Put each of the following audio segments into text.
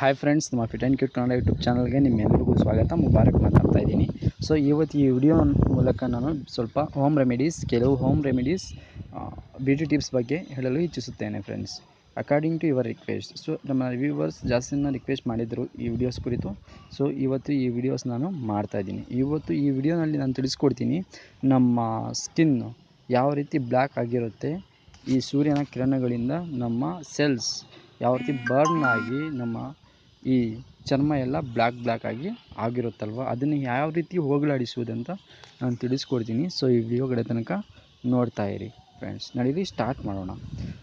Hi friends ನಮ್ಮ fit and cute Kannada YouTube ಚಾನಲ್ಗೆ ನಿಮ್ಮೆಲ್ಲರಿಗೂ ಸ್ವಾಗತ. ಮುಬಾರಕ್ ಮಾತಾಡ್ತಾ ಇದ್ದೀನಿ. ಸೊ ಇವತ್ತು ಈ ವಿಡಿಯೋ ಮೂಲಕ ನಾನು ಸ್ವಲ್ಪ ಹೋಮ್ ರೆಮಿಡೀಸ್ ಕೆಲವು ಹೋಮ್ ರೆಮಿಡೀಸ್ ಬ್ಯೂಟಿ ಟಿಪ್ಸ್ ಬಗ್ಗೆ ಹೇಳಲು ಇಚ್ಛಿಸುತ್ತೇನೆ friends according to your request so ನಮ್ಮ ವ್ಯೂವರ್ಸ್ ಜಾಸ್ತಿನ ರಿಕ್ವೆಸ್ಟ್ ಮಾಡಿದರು ಈ ವಿಡಿಯೋಸ್ ಕುರಿತು. ಸೊ ಇವತ್ತು ಈ ವಿಡಿಯೋಸ್ ನಾನು ಮಾಡ್ತಾಯಿದ್ದೀನಿ ಇವತ್ತು ಈ ವಿಡಿಯೋನಲ್ಲಿ ನಾನು ತಿಳಿಸ್ಕೊಡ್ತೀನಿ ನಮ್ಮ ಸ್ಕಿನ್ ಯಾವ ರೀತಿ ಬ್ಲ್ಯಾಕ್ ಆಗಿರುತ್ತೆ, ಈ ಸೂರ್ಯನ ಕಿರಣಗಳಿಂದ ನಮ್ಮ ಸೆಲ್ಸ್ ಯಾವ ರೀತಿ ಬರ್ನ್ ಆಗಿ ನಮ್ಮ ಈ ಚರ್ಮ ಎಲ್ಲ ಬ್ಲ್ಯಾಕ್ ಆಗಿ ಆಗಿರುತ್ತಲ್ವ? ಅದನ್ನು ಯಾವ ರೀತಿ ಹೋಗಲಾಡಿಸುವುದಂತ ನಾನು ತಿಳಿಸ್ಕೊಡ್ತೀನಿ. ಸೊ ಈ ವಿಡಿಯೋ ಕಡೆ ತನಕ ಇರಿ ಫ್ರೆಂಡ್ಸ್ ನಡೀರಿ ಸ್ಟಾರ್ಟ್ ಮಾಡೋಣ.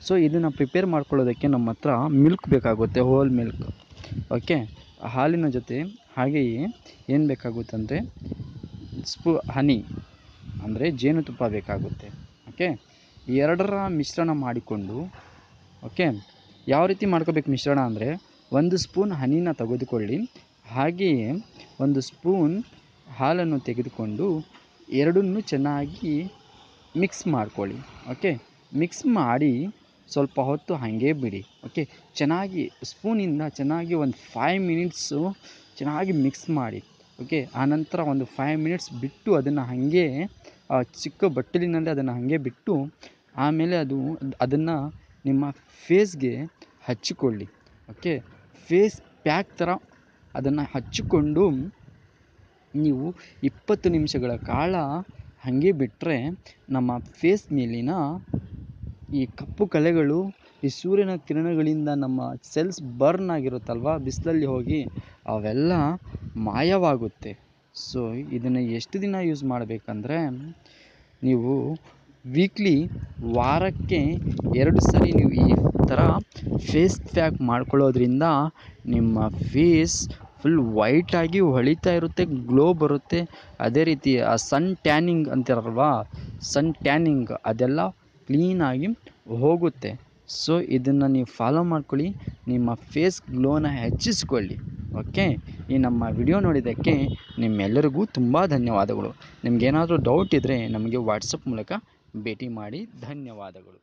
ಸೊ ಇದನ್ನು ಪ್ರಿಪೇರ್ ಮಾಡ್ಕೊಳ್ಳೋದಕ್ಕೆ ನಮ್ಮ ಹತ್ರ ಮಿಲ್ಕ್ ಬೇಕಾಗುತ್ತೆ ಹೋಲ್ ಮಿಲ್ಕ್ ಓಕೆ ಹಾಲಿನ ಜೊತೆ ಹಾಗೆಯೇ ಏನು ಬೇಕಾಗುತ್ತೆ ಅಂದರೆ ಸ್ಪೂ, ಹನಿ, ಅಂದರೆ ಜೇನುತುಪ್ಪ ಬೇಕಾಗುತ್ತೆ. ಓಕೆ ಎರಡರ ಮಿಶ್ರಣ ಮಾಡಿಕೊಂಡು ಓಕೆ ಯಾವ ರೀತಿ ಮಾಡ್ಕೋಬೇಕು ಮಿಶ್ರಣ ಅಂದರೆ ಒಂದು ಸ್ಪೂನ್ ಹನಿನ ತೆಗೆದುಕೊಳ್ಳಿ. ಹಾಗೆಯೇ ಒಂದು ಸ್ಪೂನ್ ಹಾಲನ್ನು ತೆಗೆದುಕೊಂಡು ಎರಡನ್ನೂ ಚೆನ್ನಾಗಿ ಮಿಕ್ಸ್ ಮಾಡ್ಕೊಳ್ಳಿ, ಓಕೆ? ಮಿಕ್ಸ್ ಮಾಡಿ ಸ್ವಲ್ಪ ಹೊತ್ತು ಹಾಗೆ ಬಿಡಿ, ಓಕೆ? ಚೆನ್ನಾಗಿ ಸ್ಪೂನಿಂದ ಚೆನ್ನಾಗಿ ಒಂದು ಫೈವ್ ಮಿನಿಟ್ಸು ಚೆನ್ನಾಗಿ ಮಿಕ್ಸ್ ಮಾಡಿ, ಓಕೆ? ಆನಂತರ ಒಂದು ಫೈವ್ ಮಿನಿಟ್ಸ್ ಬಿಟ್ಟು ಅದನ್ನು ಹಾಗೆ ಚಿಕ್ಕ ಬಟ್ಟಲಿನಲ್ಲಿ ಅದನ್ನು ಹಾಗೆ ಬಿಟ್ಟು ಆಮೇಲೆ ಅದು, ಅದನ್ನು ನಿಮ್ಮ ಫೇಸ್ಗೆ ಹಚ್ಚಿಕೊಳ್ಳಿ, ಓಕೆ? ಫೇಸ್ ಪ್ಯಾಕ್ ಥರ ಅದನ್ನು ಹಚ್ಚಿಕೊಂಡು ನೀವು ಇಪ್ಪತ್ತು ನಿಮಿಷಗಳ ಕಾಲ ಹಾಗೆ ಬಿಟ್ಟರೆ ನಮ್ಮ ಫೇಸ್ ಮೇಲಿನ ಈ ಕಪ್ಪು ಕಲೆಗಳು, ಈ ಸೂರ್ಯನ ಕಿರಣಗಳಿಂದ ನಮ್ಮ ಸೆಲ್ಸ್ ಬರ್ನ್ ಆಗಿರುತ್ತಲ್ವ, ಬಿಸಿಲಲ್ಲಿ ಹೋಗಿ ಅವೆಲ್ಲ ಮಾಯವಾಗುತ್ತೆ. ಸೊ, ಇದನ್ನು ಎಷ್ಟು ದಿನ ಯೂಸ್ ಮಾಡಬೇಕಂದ್ರೆ ನೀವು ವೀಕ್ಲಿ ವಾರಕ್ಕೆ ಎರಡು ಸರಿ ನೀವು ಈ ಫೇಸ್ ಪ್ಯಾಕ್ ಮಾಡ್ಕೊಳ್ಳೋದ್ರಿಂದ ನಿಮ್ಮ ಫೇಸ್ ಫುಲ್ ವೈಟಾಗಿ ಹೊಳಿತಾ ಇರುತ್ತೆ ಗ್ಲೋ ಬರುತ್ತೆ. ಅದೇ ರೀತಿ ಆ ಸನ್ ಟ್ಯಾನಿಂಗ್ ಅಂತಾರಲ್ವಾ ಸನ್ ಟ್ಯಾನಿಂಗ್ ಅದೆಲ್ಲ ಕ್ಲೀನಾಗಿ ಹೋಗುತ್ತೆ. ಸೊ ಇದನ್ನು ನೀವು ಫಾಲೋ ಮಾಡ್ಕೊಳ್ಳಿ, ನಿಮ್ಮ ಫೇಸ್ ಗ್ಲೋನ ಹೆಚ್ಚಿಸ್ಕೊಳ್ಳಿ ಓಕೆ ಈ ನಮ್ಮ ವಿಡಿಯೋ ನೋಡಿದ್ದಕ್ಕೆ ನಿಮ್ಮೆಲ್ಲರಿಗೂ ತುಂಬ ಧನ್ಯವಾದಗಳು. ನಿಮಗೇನಾದರೂ ಡೌಟ್ ಇದ್ದರೆ ನಮಗೆ ವಾಟ್ಸಪ್ ಮೂಲಕ ಭೇಟಿ ಮಾಡಿ, ಧನ್ಯವಾದಗಳು.